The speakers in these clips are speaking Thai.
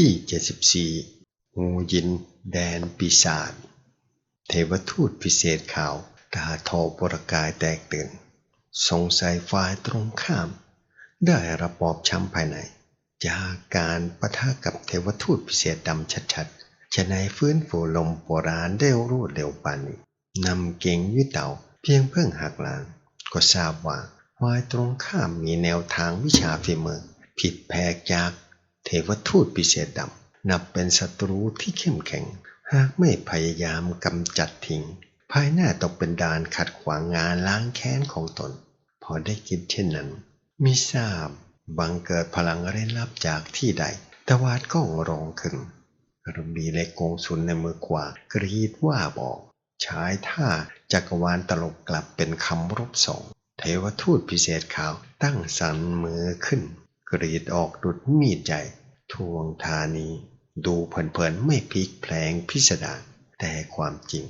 ที่ 74 งูยิน แดนปีศาจเทวทูตพิเศษขาว ตาโทปรกายแตกตื่น สงสัยฝ่ายตรงข้าม ได้ระบอบช้ำภายใน จากการปะทะกับเทวทูตพิเศษดำชัดๆ จะในฟื้นฟูลมโบราณได้รวดเร็วปานนี้นำเก่งวิเต่าเพียงเพิ่งหักหลัง ก็ทราบว่าฝ่ายตรงข้ามมีแนวทางวิชาฝีมือ ผิดแผกจาก เทวทูตพิเศษดำ นับเป็นศัตรูที่เข้มแข็ง หากไม่พยายามกำจัดทิ้ง ภายหน้าตกเป็นดานขัดขวางงานล้างแค้นของตน พอได้คิดเช่นนั้น มิทราบบังเกิดพลังเร้นลับจากที่ใด ตะวาดก้องร้องขึ้นกระบี่เล็กกงสุนในมือขวากรีดว่าบอกใช้ท่าจักรวาลตลบกลับเป็นคำรบสองเทวทูตพิเศษขาวตั้งสันมือขึ้น กรีดออกดุดมีดใหญ่ทวงธานี ดูเพลินๆไม่พลิกแผลงพิสดารแต่ความจริง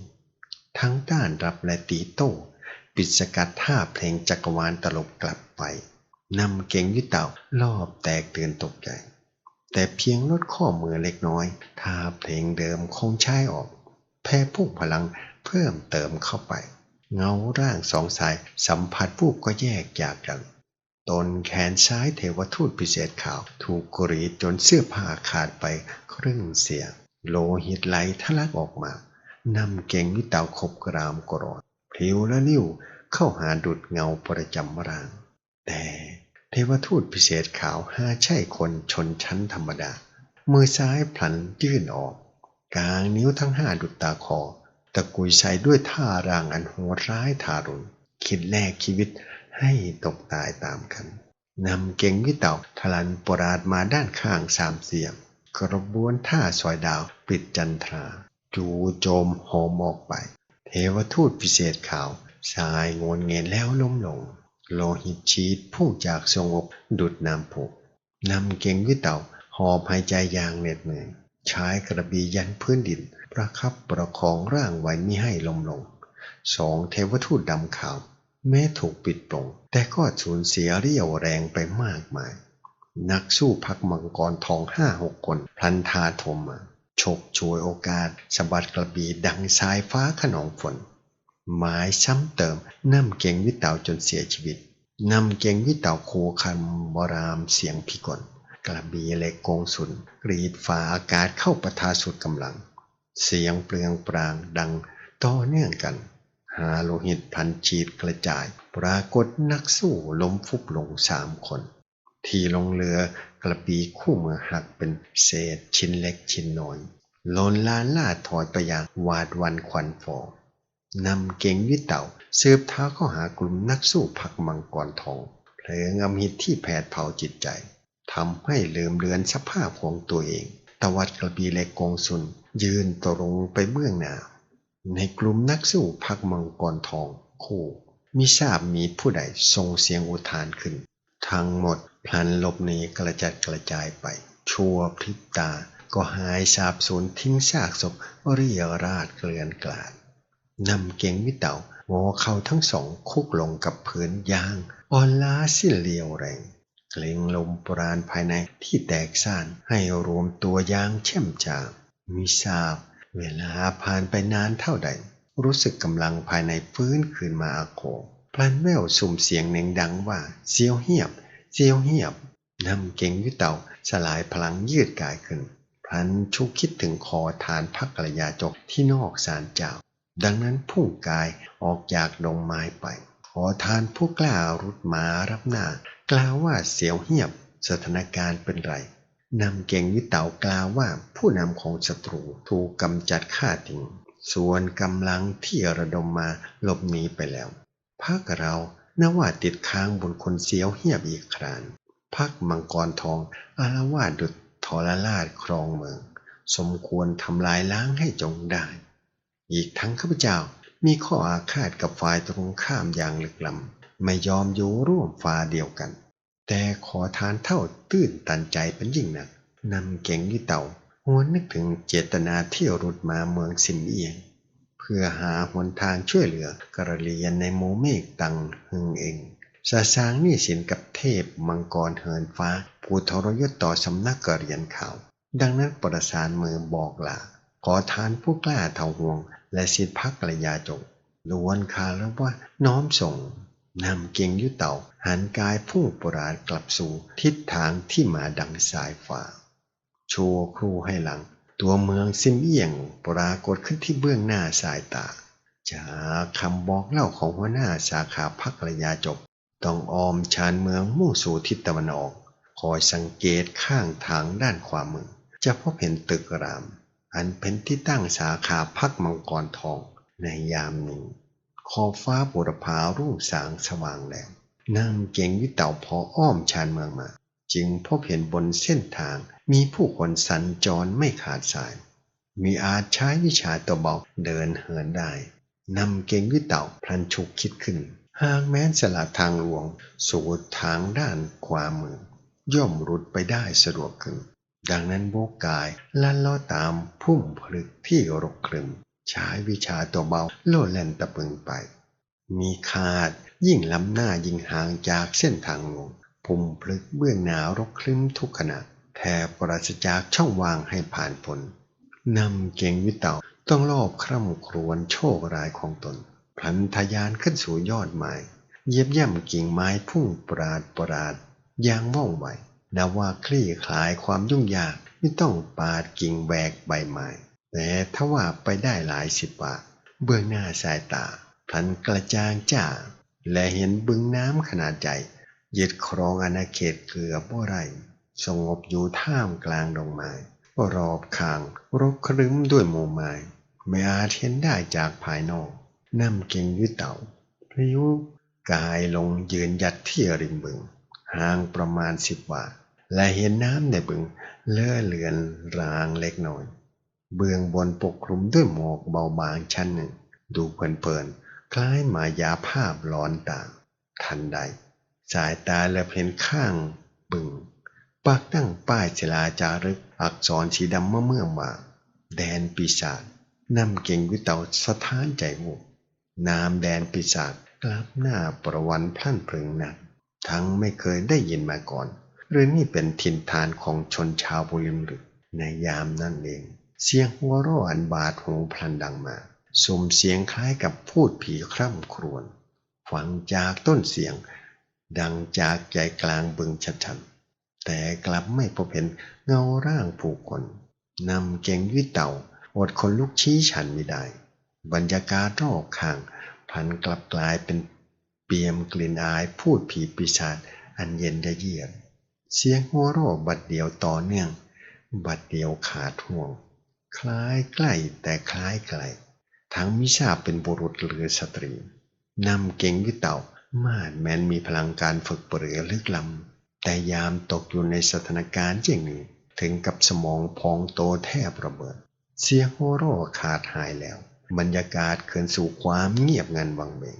ทั้งด้านรับและตีโต้ปิดสกัดท่าเพลงจักรวาลตลบกลับไปนำเก่งยุเต่ารอบแตกตื่นตกใจ แต่เพียงลดข้อมือเล็กน้อยท่าเพลงเดิมคงใช้ออก แพ้พุ่งพลังเพิ่มเติมเข้าไป เงาร่างสองสายสัมผัสผู้ก็แยกจากกัน ตนแขนซ้ายเทวทูตพิเศษขาว ถูกกรีดจนเสื้อผ้าขาดไปครึ่งเสีย โลหิตไหลทะลักออกมานำเก่งวิตาขบกรามกรอดพลิวและลิ้วเข้าหาดุดเงาประจำร่าง แต่เทวทูตพิเศษขาวหาใช่คนชนชั้นธรรมดา มือซ้ายพลันยื่นออก กลางนิ้วทั้งห้าดุดตาคอตะกุยใส่ด้วยท่ารางอันโหดร้ายทารุณคิดแลกชีวิต ให้ตกตายตามกันนำเก่งวิเต่าทลันปราดมาด้านข้างสามเสียง กระบวนท่าสอยดาวปิดจันทรา จูโจมโหมออกไป เทวทูตพิเศษขาวสายงนเงินแล้วล้มลง โลหิตชีดพุ่งจากทรงอกดุดน้ำผุนำเก่งวิเต่าหอบหายใจอย่างเหน็ดเหนื่อยใช้กระบี่ยันพื้นดิน ประคับประคองร่างไว้มิให้ลมลง สองเทวทูตดำขาว แม้ถูกปิดปลงแต่ก็สูญเสียเรี่ยวแรงไปมากมาย นักสู้พักมังกรทองห้าหกคนพลันทาโถมมาฉกช่วยโอกาสสะบัดกระบี่ดังสายฟ้าขนองฝนหมายซ้ำเติมนำเก่งวิเตาจนเสียชีวิตนำเก่งวิเตาโคคำบรามเสียงพิกลกระบี่เล็กกงสุนกรีดฝ่าอากาศเข้าประทาสุดกำลัง เสียงเปลืองปรางดังต่อเนื่องกัน หาโลหิตพันฉีดกระจาย ปรากฏนักสู้ล้มฟุบลงสามคน ที่ลงเรือกระปีคู่มือหักเป็นเศษชิ้นเล็กชิ้นน้อยลนลานล่าถอยไปอย่างวาดวันควันฟองนำเก่งวิเต่าเสืบเท้าเข้าหากลุ่มนักสู้ผักมังกรทองเพลิงอำหิตที่แผดเผาจิตใจทำให้ลืมเลือนสภาพของตัวเอง ตวัดกระบีเล็กกงสุน ยืนตรงไปเบื้องหน้า ในกลุ่มนักสู้พักมังกรทองคู่มิทราบมีผู้ใดส่งเสียงอุทานขึ้น ทั้งหมดพลันหลบหนีกระจัดกระจายไป ชั่วพริบตาก็หายสาบสูญทิ้งซากศพเรียราดเกลื่อนกลาดนำเก่งวิเต่างอเข่าทั้งสองคุกลงกับพื้นยางอ่อนล้าสิ้นเลียวแรงเกรงลมปราณภายในที่แตกซ่านให้รวมตัวยางเช่มจางมิทราบ เวลาผ่านไปนานเท่าใด รู้สึกกำลังภายในฟื้นคืนมาอาโคพลันแววสุ่มเสียงเน่งดังว่าเสียวเหียบเสียวเหียบนำเก่งวิเต่าสลายพลังยืดกายขึ้น พลันชุกคิดถึงคอฐานพักกระยาจกที่นอกศาลเจ้า ดังนั้นพุ่งกายออกจากดงไม้ไป ขอทานผู้กล้ารุดมารับหน้ากล่าวว่าเสียวเหียบ สถานการณ์เป็นไร นำเก่งวิเต่ากล่าวว่าผู้นำของศัตรูถูกกำจัดฆ่าทิ้งส่วนกำลังที่ระดมมาหลบหนีไปแล้วพักเรานว่าติดค้างบนคนเสียวเหียบอีกครานพักมังกรทองอารวาดดุดทรราชครองเมือง สมควรทำลายล้างให้จงได้ อีกทั้งข้าพเจ้ามีข้ออาฆาตกับฝ่ายตรงข้ามอย่างลึกล้ำไม่ยอมอยู่ร่วมฟ้าเดียวกัน แต่ขอทานเท่าตื้นตันใจเป็นยิ่งนักนำเก่งยี่เต่าหวนนึกถึงเจตนาที่รุดมาเมืองสิมเอียง เพื่อหาหนทางช่วยเหลือกระเรียนในโมเมฆตังหึงเองสาสางนี่สินกับเทพมังกรเฮินฟ้า ผู้ทรยศต่อสำนักกระเรียนข่าว ดังนั้นประสานมือบอกลาขอทานผู้กล้าเท่าห่วง และสิทธิพักระยาจงล้วนคาแล้วว่าน้อมส่ง นำเกียงยุเต่าหันกายพุ่งปราดกลับสู่ทิศทางที่มาดังสายฟ้าชัวครูให้หลัง ตัวเมืองซิมเอียงปรากฏขึ้นที่เบื้องหน้าสายตาจากคำบอกเล่าของหัวหน้าสาขาพักระยาจบ ต้องออมชานเมืองมุ่งสู่ทิศตะวันออก คอยสังเกตข้างทางด้านขวามือ จะพบเห็นตึกราม อันเป็นที่ตั้งสาขาพักมังกรทองในยามหนึ่ง ขอบฟ้าบุรพารุ่งสางสว่างแหลมนั่งเก่งวิเต่าพออ้อมชานเมืองมา จึงพบเห็นบนเส้นทางมีผู้คนสัญจรไม่ขาดสาย มีอาจใช้วิชาตัวเบาเดินเหินได้นำเก่งวิเต่าพลันฉุกคิดขึ้น หากแม้นสลัดทางหลวง สู่ทางด้านขวามือย่อมรุดไปได้สะดวกขึ้น ดังนั้นโบกกายลันล้อตามพุ่มพลึกที่รกครึม ใช้วิชาตัวเบาโลแล่นตะปึงไป มีคาดยิ่งล้ำหน้ายิ่งห่างจากเส้นทางลงพุ่มพลึกเบื้องหนาวรกคลึ้มทุกขณะแทบปราศจากช่องว่างให้ผ่านผลนนำเก่งวิเต่าต้องรอบคร่ำครวญโชคร้ายของตนพลันทยานขึ้นสู่ยอดไม้เย็บย่ำกิ่งไม้พุ่งปราดปราดอย่างว่องไวนับว่าคลี่คลายความยุ่งยากไม่ต้องปาดกิ่งแบกใบไม้ แต่ถ้าว่าไปได้หลายสิบวาเบื้องหน้าสายตาพลันกระจางจ้า และเห็นบึงน้ำขนาดใหญ่ยึดครองอาณาเขตเกือบว่าไรสงบอยู่ท่ามกลางดงไม้รอบข้างรกครึ้มด้วยหมู่ไม้ไม่อาจเห็นได้จากภายนอกน้ำเก่งยึดเต่าพลิ้วกายลงยืนยัดที่ริมบึง ห่างประมาณสิบวาและเห็นน้ำในบึง เลื่อเลือนรางเล็กน้อย เบื้องบนปกคลุมด้วยหมอกเบาบางชั้นหนึ่ง ดูเพลินๆ คล้ายมายาภาพร้อนตาทันใด สายตาและเห็นข้างบึงปักตั้งป้ายศิลาจารึกอักษรสีดำเมื่อเมื่อมา แดนปีศาจนำเก่งวิเตาสะท้านใจวูนามแดนปีศาจกลับหน้าประวันพลั่นพลึงหนัก ทั้งไม่เคยได้ยินมาก่อน หรือนี่เป็นถิ่นฐานของชนชาวบุรีหรือในยามนั่นเอง เสียงหัวเราะอันบาดหูพลันดังมาสมเสียงคล้ายกับพูดผีคร่ำครวญฟังจากต้นเสียง ดังจากใจกลางบึงชัดๆแต่กลับไม่พบเห็นเงาร่างผู้คนนำเก่งวิเต่าอดคนลุกชี้ฉันไม่ได้ บรรยากาศรอบข้างพันกลับกลายเป็นเปียมกลิ่นอายพูดผีปีศาจอันเย็นเยือกเสียงหัวเราะบัดเดียวต่อเนื่อง บัดเดียวขาดห่วง คล้ายใกล้แต่คล้ายไกล ทั้งมิชาเป็นบุรุษหรือสตรี นำเก่งวิเต่ามาดแม้นมีพลังการฝึกเปรือลึกล้ำแต่ยามตกอยู่ในสถานการณ์เจ่งนี้ ถึงกับสมองพองโตแทบระเบิด เสียงโฮโรขาดหายแล้ว บรรยากาศเคืนสู่ความเงียบงันวังเวง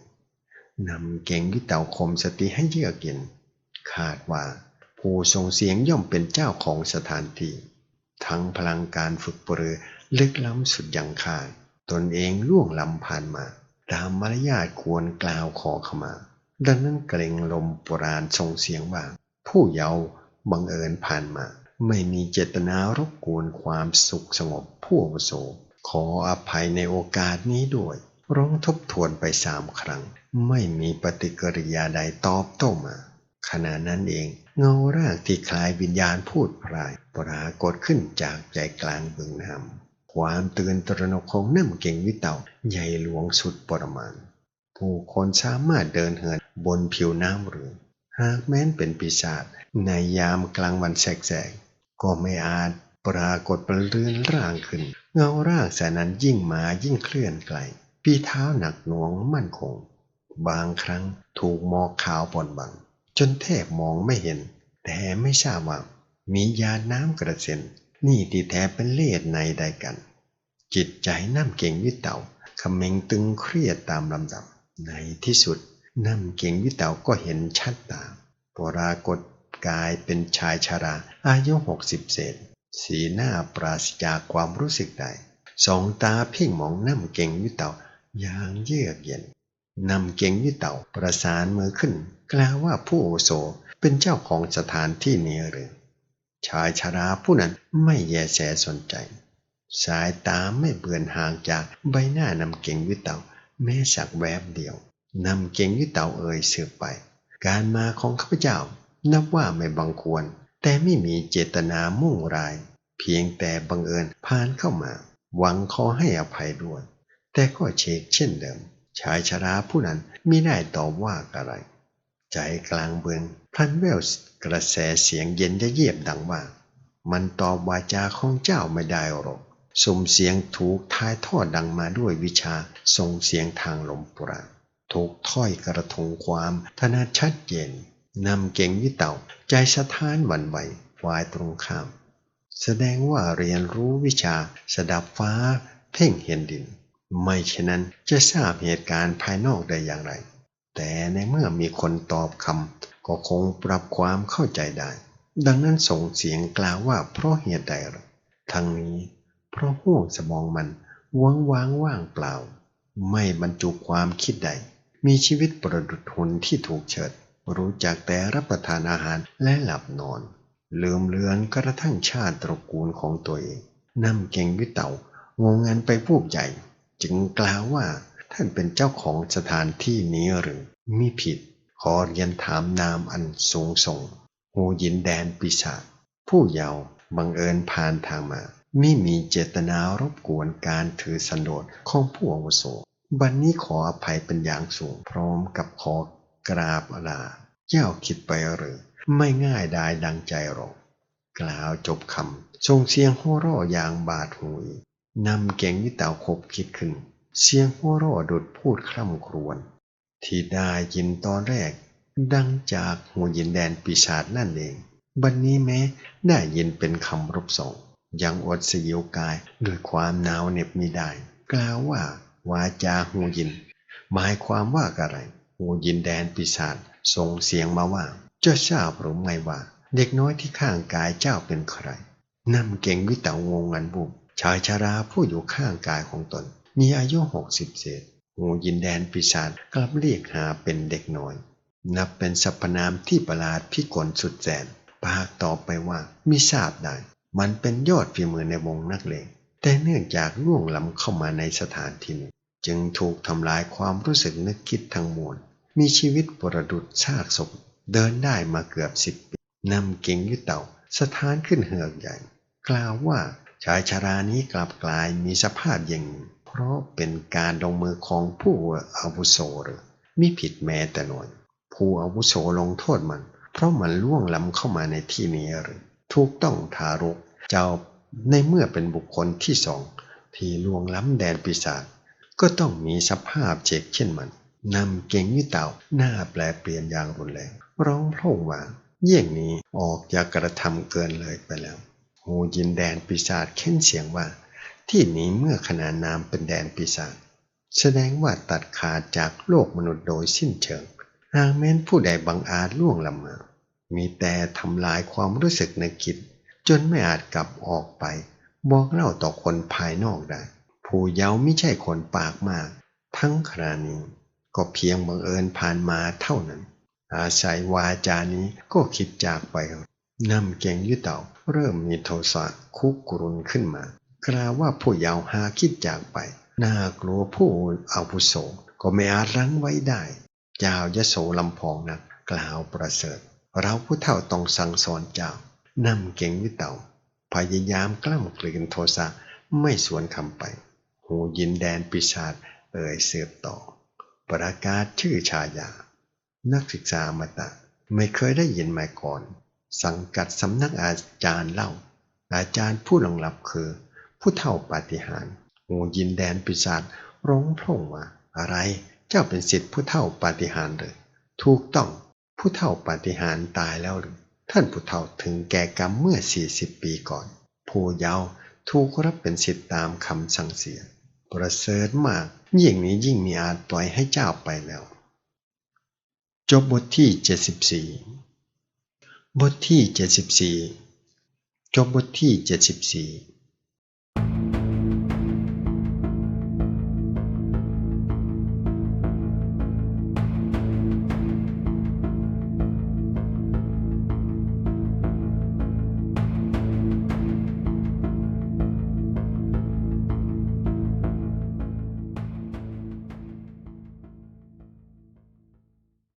นำเก่งวิเต่าคมสติให้เยือกเย็นคาดว่าผู้ส่งเสียงย่อมเป็นเจ้าของสถานที่ ทั้งพลังการฝึกปรือลึกล้ำสุดยังคาดตนเองล่วงล้ำผ่านมาตามมารยาทควรกล่าวขอขมา ดังนั้นเกรงลมโบราณส่งเสียงว่าผู้เยาว์บังเอิญผ่านมา ไม่มีเจตนารบกวนความสุขสงบผู้อโสขออภัยในโอกาสนี้ด้วย ร้องทบทวนไปสามครั้ง ไม่มีปฏิกิริยาใดตอบโต้มาขณะนั้นเอง เงาร่างที่คล้ายวิญญาณพูดพรายปรากฏขึ้นจากใจกลางบึงน้ำความตื่นตระหนกของน้ำเก่งวิเตาใหญ่หลวงสุดปรมาณผู้คนสามารถเดินเหินบนผิวน้ำหรือหากแม้นเป็นปีศาจในยามกลางวันแสกๆก็ไม่อาจปรากฏประเรือนร่างขึ้น เงาร่างแสนั้นยิ่งมายิ่งเคลื่อนไกลปีเท้าหนักหน่วงมั่นคง บางครั้งถูกหมอกขาวปนบัง จนแทบมองไม่เห็น แต่ไม่ทราบว่ามียาน้ำกระเซ็น นี่ที่แท้เป็นเลดในใดกัน จิตใจน้ำเก่งวิเตาคำเมงตึงเครียดตามลำดับ ในที่สุดน้ำเก่งวิเตาก็เห็นชัดตาปรากฏกายเป็นชายชารา อายุหกสิบเศษ สีหน้าปราศจากความรู้สึกใดสองตาเพ่งมองน้ำเก่งวิเตาอย่างเยือกเย็น นำเก่งวิเต่าประสานมือขึ้น กล่าวว่าผู้โอโสเป็นเจ้าของสถานที่นี้หรือ ชายชราผู้นั้นไม่แยแสสนใจ สายตาไม่เบือนห่างจากใบหน้านำเก่งวิเตาแม้สักแวบเดียวนำเก่งวิเตาเอ่ยสืบไป การมาของข้าพเจ้านับว่าไม่บังควร แต่ไม่มีเจตนามุ่งร้าย เพียงแต่บังเอิญผ่านเข้ามา หวังขอให้อภัยด้วย แต่ก็เชกเช่นเดิม ชายชราผู้นั้นม่ได้ตอบว่าอะไร ใจกลางเบืองพลันแววกระแสเสียงเย็นจะเยียบดังว่า มันตอบวาจาของเจ้าไม่ได้หรอกสุ่มเสียงถูกทายทอดดังมาด้วยวิชาส่งเสียงทางลมปราณถูกถ้อยกระทงความถนัดชัดเจนนำเก่งวิเต่า ใจสะท้านหวั่นไหวฝ่ายตรงข้าม แสดงว่าเรียนรู้วิชาสดับฟ้าเพ่งเห็นดิน ไม่เช่นนั้นจะทราบเหตุการณ์ภายนอกได้อย่างไร แต่ในเมื่อมีคนตอบคำก็คงปรับความเข้าใจได้ ดังนั้นส่งเสียงกล่าวว่าเพราะเหตุใดหรอทั้งนี้ เพราะห่วงสมองมันว่างว่างว่างเปล่า ไม่บรรจุความคิดใด มีชีวิตประดุจหุ่นที่ถูกเชิด รู้จักแต่รับประทานอาหารและหลับนอน ลืมเลือนกระทั่งชาติตระกูลของตัวเองนำเก่งวิเต่างงงันไปพูกใหญ่ จึงกล่าวว่าท่านเป็นเจ้าของสถานที่นี้หรือมิผิด ขอเรียนถามนามอันสูงส่งหูยินแดนปีศาจผู้เยาว์บังเอิญผ่านทางมา ไม่มีเจตนารบกวนการถือสันโดษของผู้อาวุโส บัดนนี้ขออภัยเป็นอย่างสูง พร้อมกับขอกราบลาเจ้าคิดไปหรือ ไม่ง่ายได้ดังใจหรอก กล่าวจบคำส่งเสียงหัวราะอย่างบาดหู นำเก่งวิเต่าคบคิดขึ้น เสียงหัวเราะดุดพูดคร่ำครวญที่ได้ยินตอนแรก ดังจากหูยินแดนปีศาจนั่นเอง บัดนนี้แม้ได้ยินเป็นคำรบสองยังอดสยิวกายด้วยความหนาวเหน็บมิได้ กล่าวว่าวาจาหูยิน หมายความว่าอะไรหูยินแดนปีศาจส่งเสียงมาว่า เจ้าทราบหรือไม่ว่า เด็กน้อยที่ข้างกายเจ้าเป็นใครนำเก่งวิเตางงงันบุบ ชายชาราผู้อยู่ข้างกายของตน มีอายุหกสิบเศษหูยินแดนปีศาจกลับเรียกหาเป็นเด็กน้อย นับเป็นสรรพนามที่ประหลาดพิกลสุดแสนปากตอบไปว่ามิทราบได้ มันเป็นยอดฝีมือในวงนักเลงแต่เนื่องจากล่วงล้ำเข้ามาในสถานที่นี้จึงถูกทำลายความรู้สึกนึกคิดทั้งมวล มีชีวิตประดุดซากศพเดินได้มาเกือบสิบปีนำเก่งยึดเต่าสถานขึ้นเหือกใหญ่ กล่าวว่า ชายชารานี้กลับกลายมีสภาพอย่างนี้เพราะเป็นการลงมือของผู้อาวุโสหรือมิผิดแม้แต่น้อย ผู้อาวุโสลงโทษมัน เพราะมันล่วงล้ำเข้ามาในที่นี้หรือถูกต้องทารกเจ้าในเมื่อเป็นบุคคลที่สองที่ล่วงล้ำแดนปีศาจก็ต้องมีสภาพเชกเช่นมันนำเก่งยี่เต่าหน้าแปลเปลี่ยนอย่างรุนแรง ร้องพร่งว่าเยี่ยงนี้ออกจากกระทำเกินเลยไปแล้ว หูยินแดนปีศาจเค้นเสียงว่า ที่นี้เมื่อขนานนามเป็นแดนปีศาจแสดงว่าตัดขาดจากโลกมนุษย์โดยสิ้นเชิงหากแม้นผู้ใดบังอาจล่วงละเมิดมีแต่ทำลายความรู้สึกในกิจจนไม่อาจกลับออกไป บอกเล่าต่อคนภายนอกได้ ผู้เยาว์ไม่ใช่คนปากมาก ทั้งครานี้ ก็เพียงบังเอิญผ่านมาเท่านั้น อาศัยวาจานี้ก็คิดจากไป นำเกงยึดเต่าเริ่มมีโทสะคุกกรุนขึ้นมา กล่าวว่าผู้ยาวหาคิดจากไป น่ากลัวผู้อาวุโสก็ไม่อาจรั้งไว้ได้ เจ้ายโสลำพองนักกล่าวประเสริฐ เราผู้เฒ่าต้องสั่งสอนเจ้านำเก่งวิเต่า พยายามกล้ำกลืนโทสะไม่สวนคำไป หูยินแดนปีศาจเอ่ยเสืบต่อ ประกาศชื่อชายา นักศึกษามาตะ ไม่เคยได้ยินมาก่อน สังกัดสำนักอาจารย์เล่า อาจารย์ผู้ลงลับคือ ผู้เฒ่าปาฏิหาริย์หูยินแดนปีศาจร้องพร่งว่าอะไรเจ้าเป็นศิษย์ผู้เฒ่าปาฏิหาริย์หรือถูกต้องผู้เฒ่าปาฏิหาริย์ตายแล้วหรือท่านผู้เฒ่าถึงแก่กรรมเมื่อ 40 ปีก่อน ผู้เยาว์ถูกรับเป็นศิษย์ตามคำสั่งเสีย ประเสริฐมาก ยิ่งนี้ยิ่งมีอาจปล่อยให้เจ้าไปแล้ว จบบทที่ 74 บทที่ 74 จบบทที่ 74